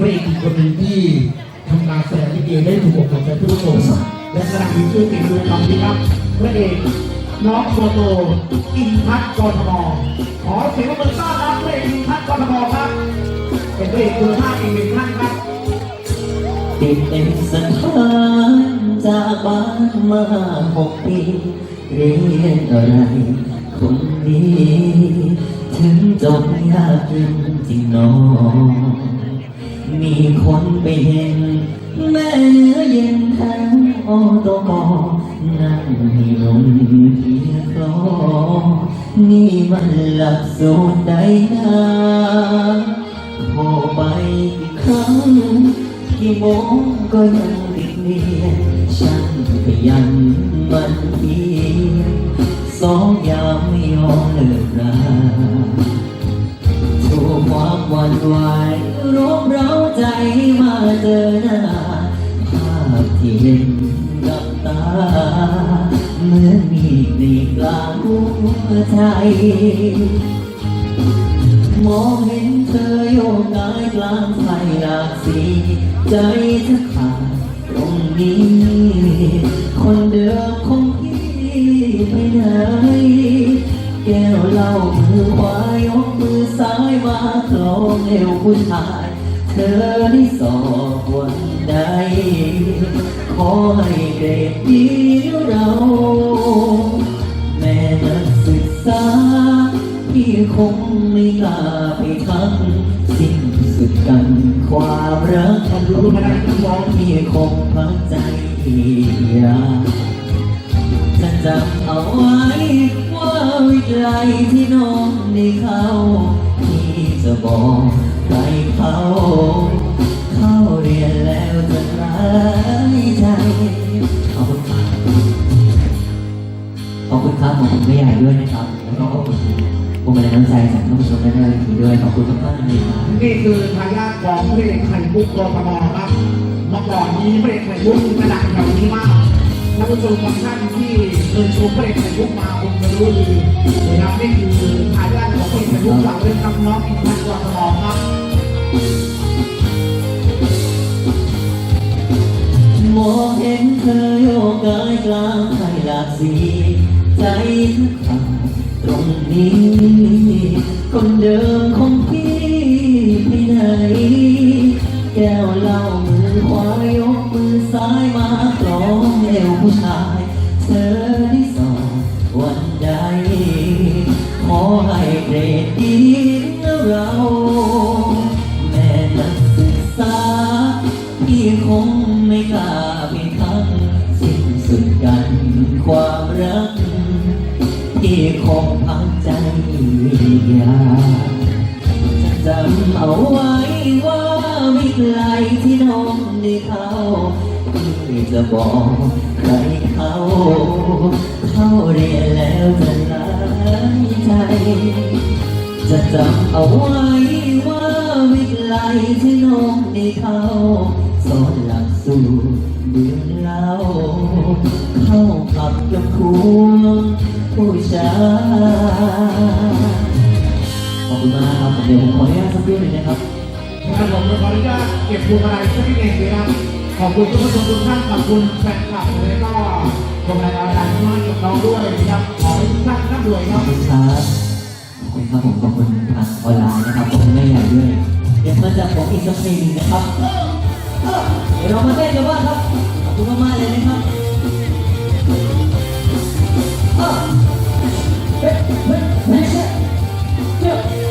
พระเอกอีกคนหนึ่งที่ทำงานแสดงลิเกได้ถูกอกถูกใจทุกผู้ชมและกำลังมีชื่อเสียงดูคำนี้ครับพระเอกน้องโตโตอินทัศน์กทมขอเสียงปรบมือต้อนรับพระเอกอินทัศน์กทมครับเป็นพระเอกคุณภาพอีกหนึ่งท่านครับติดเอ็นสถานจากบ้านมาหกปีเรียนอะไรคนดี ถึงจบยากจริงจริงน้อง มีคนไปเห็นแม่เนื้อเย็นทั้งออตกนั่งให้ลมเพียคลอนี่มันหลักสูตรใดนะพอไปกี่ครั้งกี่โมงก็ยังติดเนียนฉันขยันมันเพียสองยามไม่ยอมเลิกรา ความหวั่นไหวรบเร้าใจมาเจอหน้าภาพที่เห็นกับตาเหมือนมีในกลางหัวใจมองเห็นเธอโยกกายกลางไฟหลากสี ใจเธอขาดตรงนี้ วเหล้ามือขวายกมือซ้ายมาคลองเอวผู้ชาย เธอได้สอบวันใด ขอให้เกรดดีเราแม่นักศึกษาพี่คงไม่กล้าไปทำสิ้นสุดกันความรักขอบคุณคณะนักร้องพี่คงพักใจอยาก จำเอาไว้ว่าวิไลที่น้องได้เข้าพี่จะบอกใครเขาเข้าเรียนแล้วจะร้ายใจขอบคุณครับขอบคุณครับขอบคุณแม่ใหญ่ด้วยนะครับแล้วก็ขอบคุณผมมาในน้ำใจจากท่านผู้ชมด้านหน้าเวทีด้วยขอบคุณทุกท่านเลยครับนี่คือทายาทของพระเอกไข่มุกกทมครับเมื่อก่อนนี้พระเอกไข่มุกกระดังแถวนี้มาก ท่านผู้ชมบางท่านที่เคยชมพระเอกไข่มุกมาคงจะรู้ดีนะครับนี่คือทายาทของพระเอกไข่มุกจากเรื่องคำน้องอินทัศน์กทมครับมองเห็นเธอโยกกายกลางไฟหลากสีใจเธอขาดตรงนี้ คนเดิมของพี่ไปไหน แก้วเหล้ามือขวายกมือซ้ายมา ขอให้เกรดดีนะเรา แม่นักศึกษาพี่คงไม่กล้าไปทำสิ้นสุดกันความรักพี่คงพักใจยากจะจำเอาไว้ว่าไม่ไกลที่น้องได้เข้า จะบอกใครเขาเข้าเรียนแล้วจะร้ายใจ จะจำเอาไว้ว่าวิทยาลัยที่น้องได้เข้าสอนหลักสูตรเดือนเล่าเข้าขับกับครูผู้ชายขอบคุณมากครับเดี๋ยวผมขออนุญาตสักครู่หนึ่งนะครับ ครับผมขออนุญาตเก็บพวงมาลัยสักนิดหนึ่งนะครับ ขอบคุณทุกผู้ชมทุกท่านขอบคุณแฟนคลับและก็ชมรายการดังมากกับน้องด้วยนะครับขอให้ทุกท่านร่ำรวยคขรัอบบคุณครับขอบคุณครับผมขอบคุณทางออนไลน์นะครับขอบคุณแม่ใหญ่ด้วย เดี๋ยวมาจากผมอีกสักเพลงหนึ่งนะครับ เดี๋ยวเรามาเต้นกันบ้างครับ ขอบคุณมากๆเลยนะครับอะเฮ้ยเฮ้ยเฮ้ยเฮ้ย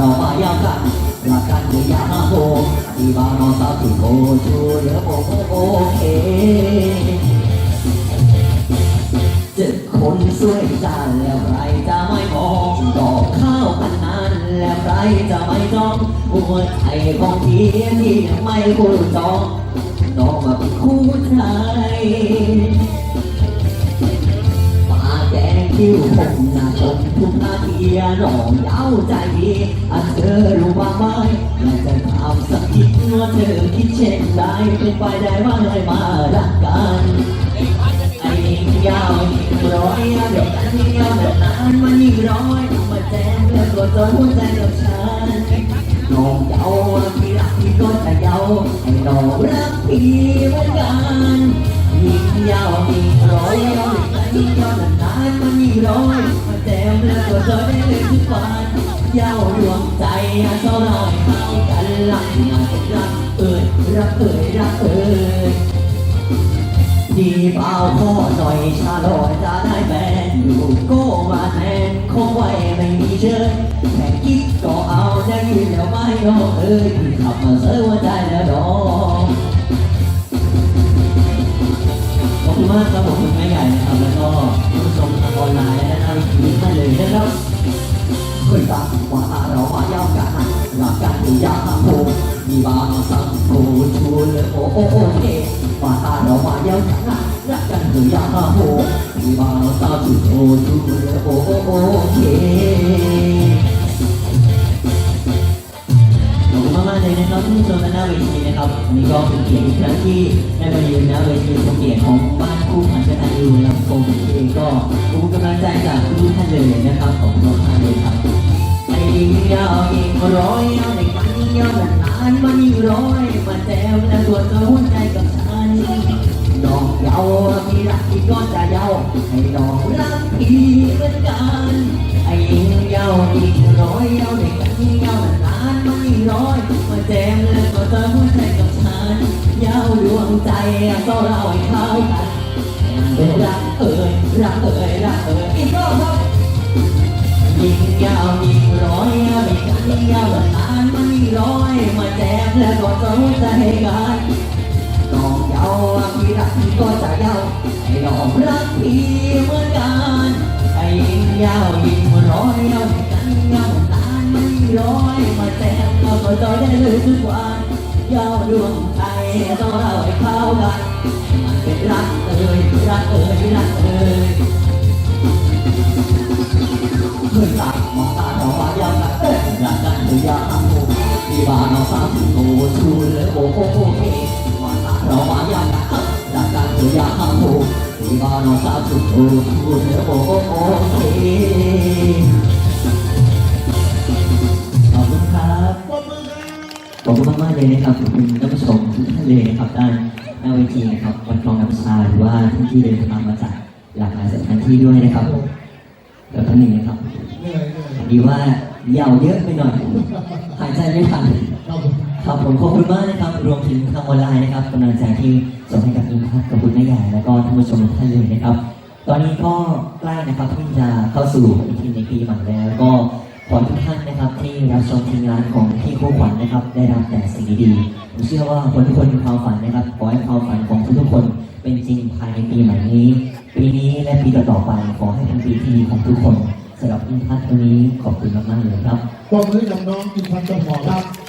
รามายังกันรักกันหรือยังโบอีบานอสาวทุโกชูเลโอโอโอเคจ็ดคนสวยจานแล้วใครจะไม่มองดอกข้าวพันนั้นแล้วใครจะไม่จ้องหัวใจของพี่ที่ยังไม่คุ้นจองน้องมาเป็นคู่ใจ คิวผมนะผมทุกนาทีน้องเย้าใจดีอัเธอรู้บ้างไหมแม้จะถามสักทีว่าเธอคิดเช่นใดเป็นไปได้ว่าเลยมารักกันไอ้เย้าวยิ่ร้อยแบบนั้นเด็งยวแบบนั้นมันยิ่ร้อยมาแจ้งเพื่อกดจนหัวใจกับฉันน้องเย้าพี่รักพี่ก็จะเย้าให้น้องรักพี่เหมือนกัน ยาวยิ่งร้อยยาวยิ่งยาวนานมันยิ่งร้อยมาแจ้งเรื่องตัวจนได้เลยทุกวันยาวดวงใจเท่าไรเข้ากันรักมาเป็นรักเอ่ยรักเอ่ยรักเอ่ยดีเปล่าพ่อหน่อยชาลอยจะได้แฟนอยู่ก็มาแทนคงไว้ไม่มีเชิญแค่คิดก็เอาได้ยินแล้วไม่ยอมเอ้ยพี่ขับมาเสือหัวใจแล้วดอก คุณมากครับผมคุณแม่ใหญ่นะครับแล้วก็ผู้ชมทางออนไลน์และทางทีวีท่านเลยนะครับเคยฟังว่าเรามาย้ากันรักกันอยู่ยามโพมีบางสังโคชูเลยโอโอโอเคหว่าเรามาย้ากันรักกันอยู่ยามโพมีบางสังโคชูเลยโอโอโอเค นะครับที่ชมกันหน้าเวทีนะครับอันนี้ก็เป็นเกียรติอีกครั้งที่ได้มายืนหน้าเวทีเป็นเกียรติของบ้านคู่ขันกันอยู่ลำโพงเองก็ขอบคุณกำลังใจจากทุกท่านเลยนะครับขอบคุณมากๆเลยครับไอ้ยิ่งยาวยิ่งร้อยเอาในมันยิ่งยาวนานมันยิ่ร้อยมาแจวและตัวเธอหัวใจกับฉันน้องยาพี่รักพี่ก็จะยาวให้น้องรักพี่เหมือนกัน ก็เราให้เข้ากันเป็นรักเอ่ยรักเอ่ยรักเอ่ยอีกรอบครับยิ่งยาวยิ่งร้อยเอาอีกครั้งยิ่งยาวนานมันยิ่งร้อยมาแจมแล้วก็จะหัวใจกันน้องยาวพี่รักพี่ก็จะยาให้น้องรักพี่เหมือนกันไอ้ยิ่งยาวยิ่งร้อยเอาอีกครั้งยิ่งยาวนานมันยิ่งร้อยมาแจมแล้วก็จะได้เลยทุกวัน ยาวดวงใจต้องเราให้เข้ากันมันเป็นรักเอ่ยรักเอ่ยรักเอ่ยเมื่อตามองตาเราว่ายังไงเอ้ยรักกันหรือยามโมที่บ้านเราสามสิบโตชูเลยโอ้โหโอเคมาตาเราว่ายังไงเอ้ยรักกันหรือยามโมที่บ้านเราสามสิบโตชูเลยโอ้โหโอเค เลยนะครับขอบคุณท่านผู้ชมทุกท่านเลยนะครับด้านหน้าเวทีนะครับวันคลองน้ำชาหรือว่าท่านที่เดินทางมาจากหลากหลายสถานที่ด้วยนะครับแล้วท่านหนึ่งนะครับเหนื่อยเหนื่อยดีว่ายาวเยอะไปหน่อยหายใจไม่ทันครับผมครับผมขอบคุณมากนะครับรวมถึงทางออนไลน์นะครับกำลังใจที่ส่งให้กับอินทัศกับคุณแม่ใหญ่แล้วก็ท่านผู้ชมทุกท่านเลยนะครับ ตอนนี้ก็ใกล้นะครับที่จะเข้าสู่อีกทีในปีใหม่แล้ว ก็ขอทุกท่านนะครับที่รับชมทีมงานของ่ความฝันนะครับ ได้รับแต่สิ่งดีๆผมเชื่อว่าคนทุกคนมีความฝันนะครับขอให้ความฝันของทุกๆคน เป็นจริงภายในปีใหม่นี้ ปีนี้และปีต่อๆไปขอให้เป็นปีที่ดีของทุกคนสำหรับอินทัศน์วันนี้ขอบคุณมากๆเลยครับปรบมือกับน้องกินพันธุ์เจ้าของครับ